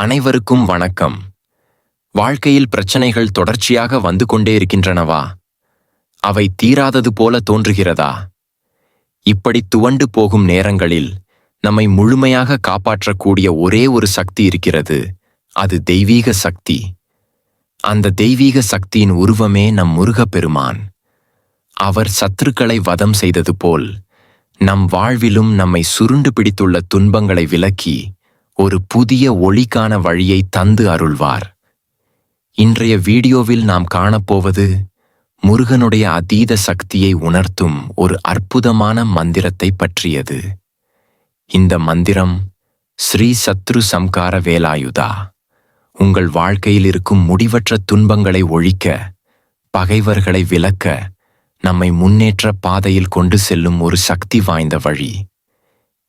அனைவருக்கும் வணக்கம். வாழ்க்கையில் பிரச்சனைகள் தொடர்ச்சியாக வந்து கொண்டே இருக்கின்றனவா? அவை தீராதது போல தோன்றுகிறதா? இப்படி துவண்டு போகும் நேரங்களில் நம்மை முழுமையாக காப்பாற்றக்கூடிய ஒரே ஒரு சக்தி இருக்கிறது அது தெய்வீக சக்தி. அந்த தெய்வீக சக்தியின் உருவமே நம் முருகப்பெருமான். அவர் சத்துருக்களை வதம் செய்தது போல் நம் வாழ்விலும் நம்மை சுருண்டு பிடித்துள்ள துன்பங்களை விலக்கி ஒரு புதிய ஒளிக்கான வழியை தந்து அருள்வார். இன்றைய வீடியோவில் நாம் காணப்போவது முருகனுடைய அதீத சக்தியை உணர்த்தும் ஒரு அற்புதமான மந்திரத்தை பற்றியது. இந்த மந்திரம் ஸ்ரீ சத்ரு சம்கார வேலாயுதா. உங்கள் வாழ்க்கையில் இருக்கும் முடிவற்ற துன்பங்களை ஒழிக்க பகைவர்களை விலக்க நம்மை முன்னேற்ற பாதையில் கொண்டு செல்லும் ஒரு சக்தி வாய்ந்த வழி.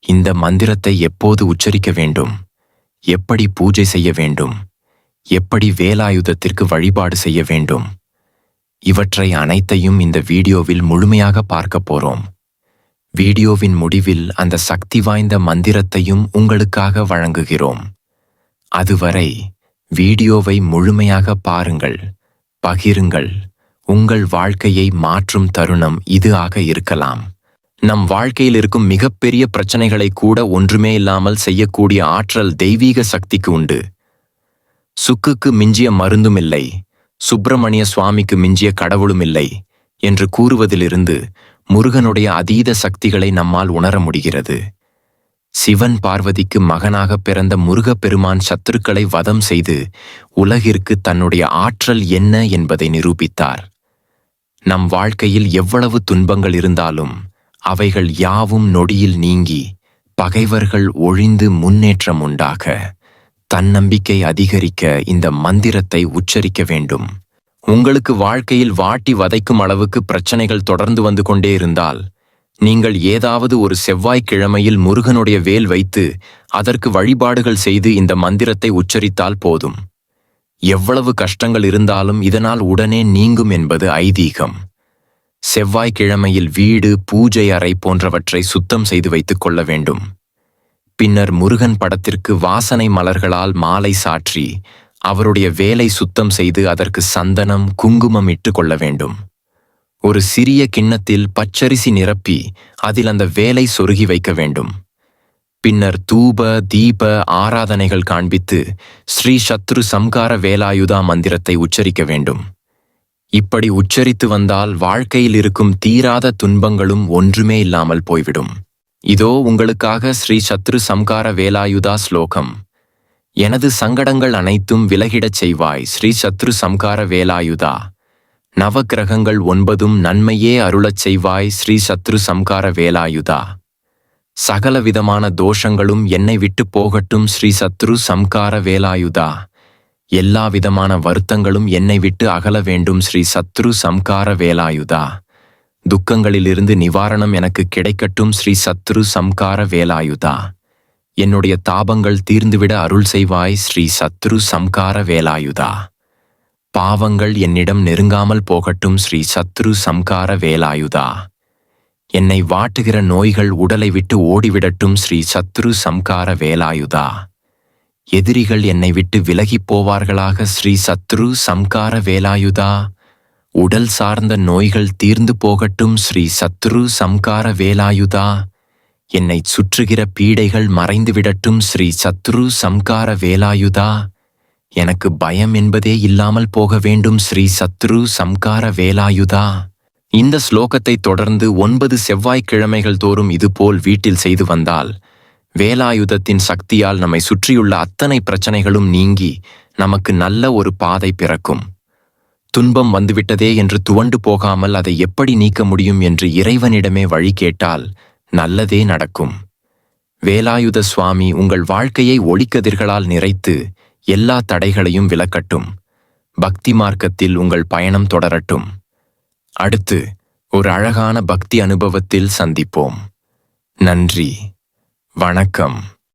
இந்த மந்திரத்தை எப்போது உச்சரிக்க வேண்டும்? எப்படி பூஜை செய்ய வேண்டும்? எப்படி வேலாயுதத்திற்கு வழிபாடு செய்ய வேண்டும்? இவற்றை அனைத்தையும் இந்த வீடியோவில் முழுமையாக பார்க்க போறோம். வீடியோவின் முடிவில் அந்த சக்தி வாய்ந்த மந்திரத்தையும் உங்களுக்காக வழங்குகிறோம். அதுவரை வீடியோவை முழுமையாக பாருங்கள் பகிருங்கள். உங்கள் வாழ்க்கையை மாற்றும் தருணம் இது ஆக இருக்கலாம். நம் வாழ்க்கையில் இருக்கும் மிகப்பெரிய பிரச்சனைகளை கூட ஒன்றுமே இல்லாமல் செய்யக்கூடிய ஆற்றல் தெய்வீக சக்திக்கு உண்டு. சுக்குக்கு மிஞ்சிய மருந்தும் இல்லை சுப்பிரமணிய சுவாமிக்கு மிஞ்சிய கடவுளும் இல்லை என்று கூறுவதிலிருந்து முருகனுடைய அதீத சக்திகளை நம்மால் உணர முடிகிறது. சிவன் பார்வதிக்கு மகனாக பிறந்த முருகப்பெருமான் சத்துருக்களை வதம் செய்து உலகிற்கு தன்னுடைய ஆற்றல் என்ன என்பதை நிரூபித்தார். நம் வாழ்க்கையில் எவ்வளவு துன்பங்கள் இருந்தாலும் அவைகள் யாவும் நொடியில் நீங்கி பகைவர்கள் ஒழிந்து முன்னேற்றம் உண்டாக. தன்னம்பிக்கை அதிகரிக்க இந்த மந்திரத்தை உச்சரிக்க வேண்டும். உங்களுக்கு வாழ்க்கையில் வாட்டி வதைக்கும் அளவுக்கு பிரச்சனைகள் தொடர்ந்து வந்து கொண்டே இருந்தால் நீங்கள் ஏதாவது ஒரு செவ்வாய்க்கிழமையில் முருகனுடைய வேல் வைத்து அதற்கு வழிபாடுகள் செய்து இந்த மந்திரத்தை உச்சரித்தால் போதும். எவ்வளவு கஷ்டங்கள் இருந்தாலும் இதனால் உடனே நீங்கும் என்பது ஐதீகம். செவ்வாய்க்கிழமையில் வீடு பூஜை அறை போன்றவற்றை சுத்தம் செய்து வைத்துக் கொள்ள வேண்டும். பின்னர் முருகன் படத்திற்கு வாசனை மலர்களால் மாலை சாற்றி அவருடைய வேலை சுத்தம் செய்து அதற்கு சந்தனம் குங்குமம் இட்டு கொள்ள வேண்டும். ஒரு சிறிய கிண்ணத்தில் பச்சரிசி நிரப்பி அதில் அந்த வேலை சொருகி வைக்க வேண்டும். பின்னர் தூப தீப ஆராதனைகள் காண்பித்து ஸ்ரீ சத்ரு சம்கார வேலாயுதா மந்திரத்தை உச்சரிக்க வேண்டும். இப்படி உச்சரித்து வந்தால் வாழ்க்கையில் இருக்கும் தீராத துன்பங்களும் ஒன்றுமே இல்லாமல் போய்விடும். இதோ உங்களுக்காக ஸ்ரீ சத்ரு சம்கார வேலாயுதா ஸ்லோகம். எனது சங்கடங்கள் அனைத்தும் விலகிடச் செய்வாய் ஸ்ரீ சத்ரு சம்கார வேலாயுதா. நவக்கிரகங்கள் ஒன்பதும் நன்மையே அருளச் செய்வாய் ஸ்ரீ சத்ரு சம்கார வேலாயுதா. சகல விதமான தோஷங்களும் என்னை விட்டு போகட்டும் ஸ்ரீ சத்ரு சம்கார வேலாயுதா. எல்லா விதமான வருத்தங்களும் என்னை விட்டு அகல வேண்டும் ஸ்ரீ சத்ரு சம்கார வேலாயுதா. துக்கங்களிலிருந்து நிவாரணம் எனக்கு கிடைக்கட்டும் ஸ்ரீ சத்ரு சம்கார வேலாயுதா. என்னுடைய தாபங்கள் தீர்ந்துவிட அருள் செய்வாய் ஸ்ரீ சத்ரு சம்கார வேலாயுதா. பாவங்கள் என்னிடம் நெருங்காமல் போகட்டும் ஸ்ரீ சத்ரு சம்கார வேலாயுதா. என்னை வாட்டுகிற நோய்கள் உடலை விட்டு ஓடிவிடட்டும் ஸ்ரீ சத்ரு சம்கார வேலாயுதா. எதிரிகள் என்னை விட்டு விலகிப் போவார்களாக ஸ்ரீ சத்ரு சம்கார வேலாயுதா? உடல் சார்ந்த நோய்கள் தீர்ந்து போகட்டும் ஸ்ரீ சத்ரு சம்கார வேலாயுதா? என்னை சுற்றுகிற பீடைகள் மறைந்து விடட்டும் ஸ்ரீ சத்ரு சம்கார வேலாயுதா? எனக்கு பயம் என்பதே இல்லாமல் போக வேண்டும் ஸ்ரீ சத்ரு சம்கார வேலாயுதா? இந்த ஸ்லோகத்தை தொடர்ந்து ஒன்பது செவ்வாய்க்கிழமைகள் தோறும் இதுபோல் வீட்டில் செய்து வந்தால் வேலாயுதத்தின் சக்தியால் நம்மை சுற்றியுள்ள அத்தனை பிரச்சனைகளும் நீங்கி நமக்கு நல்ல ஒரு பாதை பிறக்கும். துன்பம் வந்துவிட்டதே என்று துவண்டு போகாமல் அதை எப்படி நீக்க முடியும் என்று இறைவனிடமே வழி கேட்டால் நல்லதே நடக்கும். வேலாயுத சுவாமி உங்கள் வாழ்க்கையை ஒளிக்கதிர்களால் நிறைத்து எல்லா தடைகளையும் விலக்கட்டும். பக்தி மார்க்கத்தில் உங்கள் பயணம் தொடரட்டும். அடுத்து ஒரு அழகான பக்தி அனுபவத்தில் சந்திப்போம். நன்றி. வணக்கம்.